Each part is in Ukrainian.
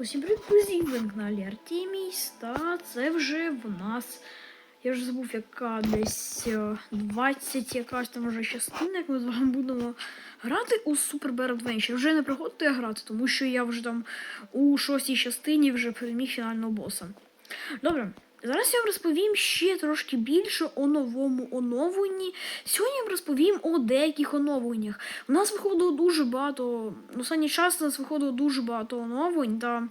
Усім привіт, ви на каналі Артемій та це вже в нас. Я вже забув, яка десь е, 20 якась там вже частина, як ми з вами будемо грати у Super Bear Adventure. Вже не приходите грати, тому що я вже там у шостій частині вже переміг фінального боса. Добре, зараз я вам розповім ще трошки більше о новому оновленні. Сьогодні я вам розповім о деяких оновленнях. У нас виходило дуже багато. ну, Останній час у нас виходило дуже багато оновлень. Та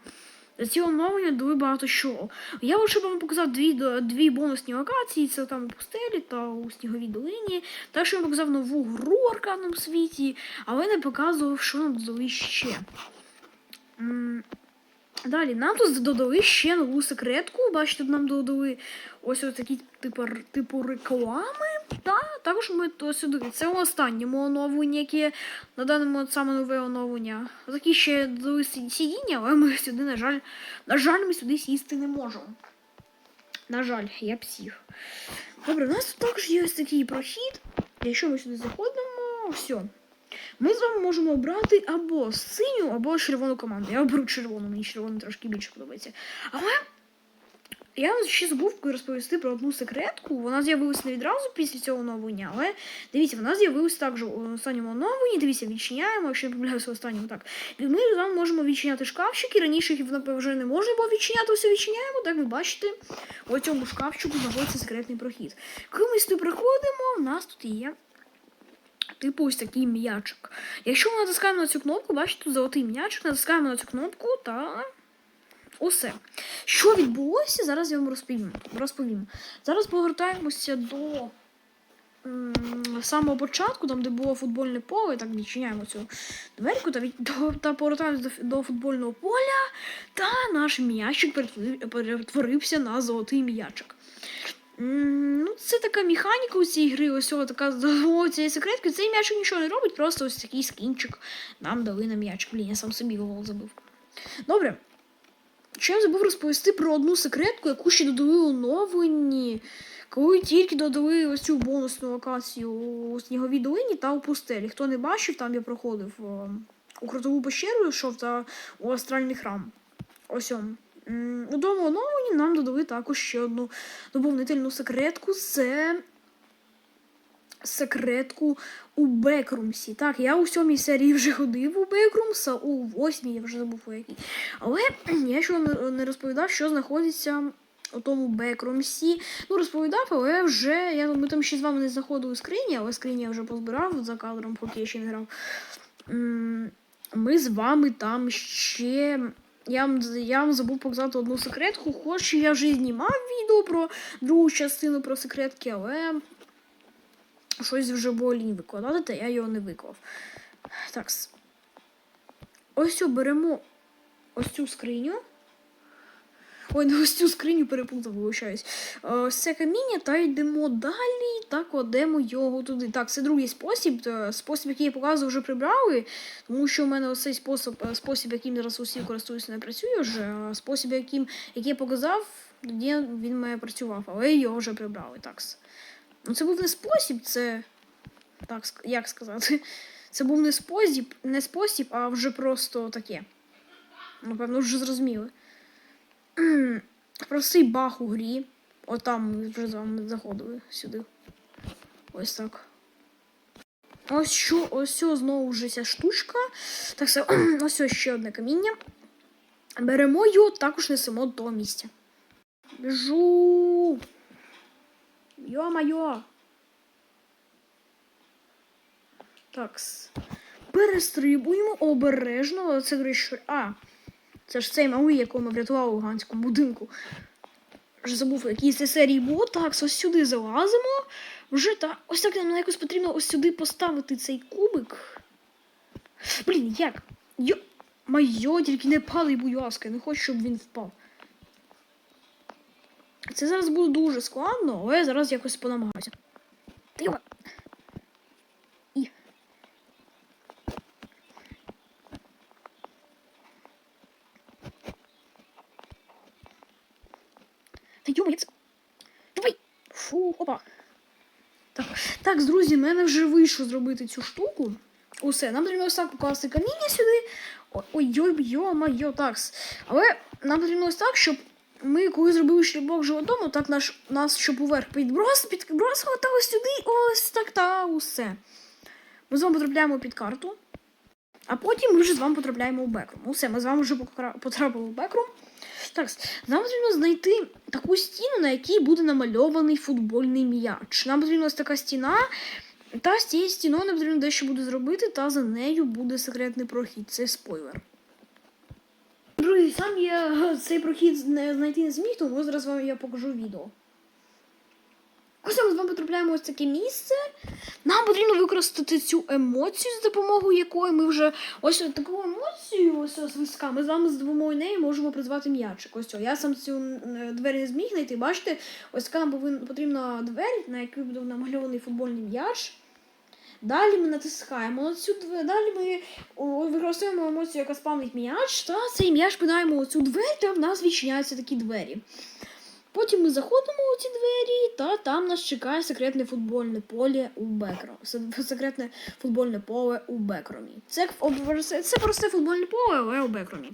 ці оновлення дали багато що. Я лише вам показав дві, дві бонусні локації: це там у пустелі та у сніговій долині. Також я вам показав нову гру в аркадному світі, але не показував, що нам додали ще. Далі, нам тут додали ще нову секретку. Бачите, нам додали ось ось такі типу, типу реклами. Та також ми то сюди. Це останнє оновлення, яке на момент саме нове оновлення. Такі ще додали сидіння, але ми сюди, на жаль, на жаль, ми сюди сісти не можемо. На жаль, я псих. Добре, у нас тут також є ось такий прохід. Якщо ми сюди заходимо, все. Ми з вами можемо обрати або синю, або червону команду. Я оберу червону, мені червона трошки більше подобається. Але я вам ще забув розповісти про одну секретку. Вона з'явилася не відразу після цього оновлення, але дивіться, вона з'явилася також у останньому оновленні. Дивіться, відчиняємо, якщо я помиляюся в останньому так. І ми з вами можемо відчиняти шкафчики. Раніше їх вже не можна було відчиняти, все відчиняємо. Так ви бачите, у цьому шкафчику знаходиться секретний прохід. Коли ми сюди приходимо, у нас тут є типу ось такий м'ячик. Якщо ми натискаємо на цю кнопку, бачите, тут золотий м'ячик, натискаємо на цю кнопку та усе. Що відбулося, зараз я вам розповім. розповім. Зараз повертаємося до самого початку, там, де було футбольне поле, так відчиняємо цю дверку та, від, та повертаємося до, до футбольного поля, та наш м'ячик перетворився на золотий м'ячик. Ну, це така механіка у цій гри, ось цього така о, цієї секретки. Цей м'ячик нічого не робить, просто ось такий скінчик нам дали на м'ячик. Блін, я сам собі гол забив. Добре. Ще я забув розповісти про одну секретку, яку ще додали оновленні, коли тільки додали ось цю бонусну локацію у сніговій долині та у пустелі. Хто не бачив, там я проходив е, у крутову пещеру, йшов та у астральний храм. Ось он. У тому оновленні нам додали також ще одну доповнительну секретку. Це секретку у Бекрумсі. Так, я у сьомій серії вже ходив у Бекрумс, а у восьмій я вже забув у якій. Але я ще не- не розповідав, що знаходиться у тому Бекрумсі. Ну, розповідав, але вже я, ми там ще з вами не заходили у скрині, але скрині я вже позбирав за кадром, поки я ще не грав. Ми з вами там ще. Я вам, я вам забув показати одну секретку, хоч я вже знімав відео про другу частину про секретки, але щось вже було лінь викладати, та я його не виклав. Так. Ось беремо ось цю скриню. Ой, не ось цю скриню переплутав, вибачаюсь. Е, це каміння, та йдемо далі та кладемо його туди. Так, це другий спосіб. Е, Спосіб, який я показував, вже прибрали, тому що в мене цей спосіб, е, спосіб, яким зараз усі користуються, не працює вже. Спосіб, яким, який я показав, тоді він мене працював, але його вже прибрали. Так. Ну, це був не спосіб, це. Так, як сказати? Це був не спосіб, не спосіб, а вже просто таке. Напевно, вже зрозуміли. Простий баг у грі. Отам ми вже з вами заходили сюди. Ось так. Ось що, ось знову вже ця штучка. Так все, ось ще одне каміння. Беремо його, також несемо до місця. Біжу. Йо-майо. Такс. Перестрибуємо обережно. Це, до а. Це ж цей малий, якого ми врятували у Луганському будинку. Вже забув, в якій це серії було. Так, ось сюди залазимо. Вже так. Ось так нам якось потрібно ось сюди поставити цей кубик. Блін, як? Йо. Майо, тільки не падай, будь ласка, я не хочу, щоб він впав. Це зараз буде дуже складно, але я зараз якось понамагаюся. Йо. Та йо, як це? Давай! Фу, опа. Так, так, друзі, в мене вже вийшло зробити цю штуку. Усе, нам потрібно ось так покласти каміння сюди. Ой-ой, йо-майо, такс. Але нам потрібно так, щоб ми, коли зробили шлюбок животом, так наш, нас, щоб уверх підброс, підбросило та сюди, ось так та усе. Ми з вами потрапляємо під карту. А потім ми вже з вами потрапляємо у бекрум. Усе, ми з вами вже потрапили в бекрум. Так, нам потрібно знайти таку стіну, на якій буде намальований футбольний м'яч. Нам потрібна така стіна, та з цією стіною нам потрібно дещо буде зробити, та за нею буде секретний прохід. Це спойлер. Друзі, сам я цей прохід знайти не зміг, тому зараз вам я покажу відео. Ось ми з вами потрапляємо ось таке місце. Нам потрібно використати цю емоцію, з допомогою якої ми вже ось таку емоцію, ось ось виска, ми з вами з допомогою неї можемо призвати м'ячик. Ось цього. Я сам цю е, двері не зміг знайти. Бачите, ось нам потрібна двері, на якій буде намальований футбольний м'яч. Далі ми натискаємо на цю двері, далі ми використовуємо емоцію, яка спавнить м'яч, та цей м'яч пинаємо у цю двері, та в нас відчиняються такі двері. Потім ми заходимо у ці двері, та там нас чекає секретне футбольне поле у Бекро. Се- Секретне футбольне поле у Бекромі. Це, це просте футбольне поле, але у Бекромі.